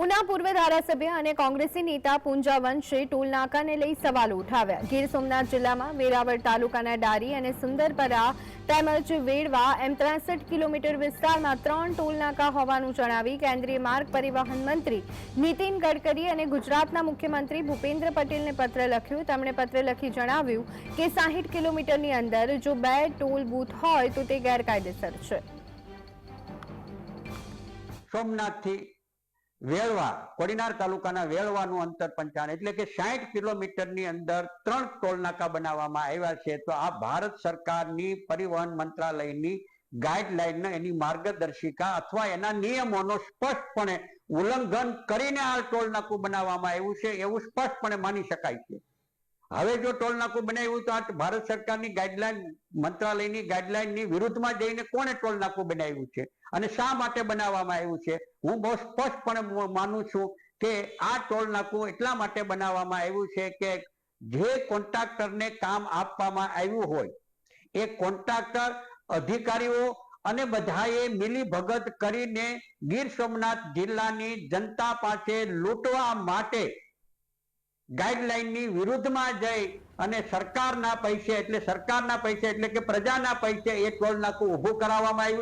ઉના પૂર્વ ધારાસભ્ય અને કોંગ્રેસી નેતા પૂંજા વંશે ટોલ લઈ સવાલો ઉઠાવ્યા. ગીર સોમનાથ જિલ્લામાં વેરાવળ તાલુકાના ડારી અને સુંદરપરા તેમજ વેડવા એમ ત્રેસઠ કિલોમીટર વિસ્તારમાં ત્રણ ટોલ નાકા હોવાનું જણાવી કેન્દ્રીય માર્ગ પરિવહન મંત્રી નીતિન ગડકરી અને ગુજરાતના મુખ્યમંત્રી ભૂપેન્દ્ર પટેલને પત્ર લખ્યું. તેમણે પત્ર લખી જણાવ્યું કે સાહીઠ કિલોમીટરની અંદર જો બે ટોલ બૂથ હોય તો તે ગેરકાયદેસર છે. સોમનાથથી વેળવા, કોડીનાર તાલુકાના વેળવાનું અંતર પંચાણ એટલે કે સાહીઠ કિલોમીટરની અંદર ત્રણ ટોલ નાકા બનાવવામાં આવ્યા છે. તો આ ભારત સરકારની પરિવહન મંત્રાલયની ગાઈડલાઈન એની માર્ગદર્શિકા અથવા એના નિયમોનો સ્પષ્ટપણે ઉલ્લંઘન કરીને આ ટોલ નાકું બનાવવામાં આવ્યું છે. એવું સ્પષ્ટપણે માની શકાય છે. હવે જો ટોલ બનાવ્યું તો આ ભારત સરકારની ગાઈડલાઈન મંત્રાલયની ગાઈડલાઈનની વિરુદ્ધમાં જઈને કોણે ટોલ બનાવ્યું છે? અને શા માટે બનાવવામાં આવ્યું છે? હું બહુ સ્પષ્ટપણે માનું છું કે આ ટોલ એટલા માટે બનાવવામાં આવ્યું છે કે જે કોન્ટ્રાક્ટરને કામ આપવામાં આવ્યું હોય, એ કોન્ટ્રાક્ટર, અધિકારીઓ અને બધાએ મિલી ભગત કરીને ગીર સોમનાથ જિલ્લાની જનતા પાસે લૂંટવા માટે ગાઈડલાઈનની વિરુદ્ધમાં જઈ અને સરકારના પૈસે, એટલે સરકારના પૈસે, એટલે કે પ્રજાના પૈસે એ ટોલ નાકું ઊભું કરાવવામાં આવ્યું